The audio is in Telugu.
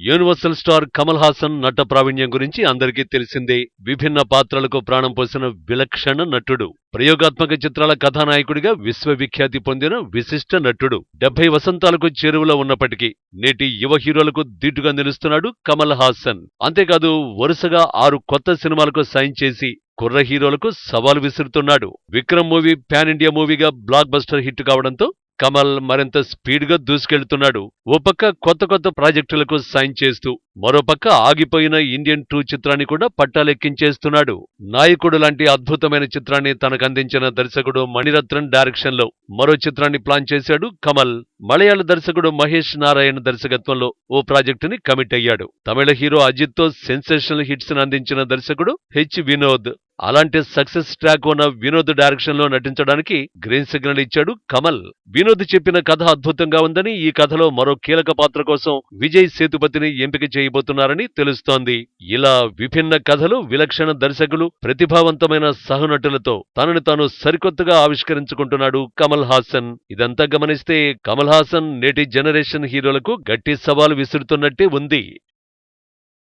యూనివర్సల్ స్టార్ కమల్ హాసన్ నట ప్రావీణ్యం గురించి అందరికీ తెలిసిందే. విభిన్న పాత్రలకు ప్రాణం పోసిన విలక్షణ నటుడు. ప్రయోగాత్మక చిత్రాల కథానాయకుడిగా విశ్వవిఖ్యాతి పొందిన విశిష్ట నటుడు. డెబ్బై వసంతాలకు చేరువలో ఉన్నప్పటికీ నేటి యువ హీరోలకు దీటుగా నిలుస్తున్నాడు కమల్ హాసన్. అంతేకాదు వరుసగా ఆరు కొత్త సినిమాలకు సైన్ చేసి కుర్ర హీరోలకు సవాల్ విసురుతున్నాడు. విక్రమ్ మూవీ ప్యాన్ ఇండియా మూవీగా బ్లాక్ బస్టర్ హిట్ కావడంతో కమల్ మరింత స్పీడ్గా దూసుకెళ్తున్నాడు. ఓ పక్క కొత్త కొత్త ప్రాజెక్టులకు సైన్ చేస్తూ మరోపక్క ఆగిపోయిన ఇండియన్ టూ చిత్రాన్ని కూడా పట్టాలెక్కించేస్తున్నాడు. నాయకుడు లాంటి అద్భుతమైన చిత్రాన్ని తనకందించిన దర్శకుడు మణిరత్నం డైరెక్షన్లో మరో చిత్రాన్ని ప్లాన్ చేశాడు కమల్. మలయాళ దర్శకుడు మహేష్ నారాయణ దర్శకత్వంలో ఓ ప్రాజెక్టుని కమిట్ అయ్యాడు. తమిళ హీరో అజిత్తో సెన్సేషనల్ హిట్స్ అందించిన దర్శకుడు హెచ్ వినోద్. అలాంటి సక్సెస్ ట్రాక్ ఉన్న వినోద్ డైరెక్షన్లో నటించడానికి గ్రీన్ సిగ్నల్ ఇచ్చాడు కమల్. వినోద్ చెప్పిన కథ అద్భుతంగా ఉందని ఈ కథలో మరో కీలక పాత్ర కోసం విజయ్ సేతుపతిని ఎంపిక చేయబోతున్నారని తెలుస్తోంది. ఇలా విభిన్న కథలు విలక్షణ దర్శకులు ప్రతిభావంతమైన సహనటులతో తనని తాను సరికొత్తగా ఆవిష్కరించుకుంటున్నాడు కమల్ హాసన్. ఇదంతా గమనిస్తే కమల్ హాసన్ నేటి జనరేషన్ హీరోలకు గట్టి సవాలు విసురుతున్నట్టే ఉంది.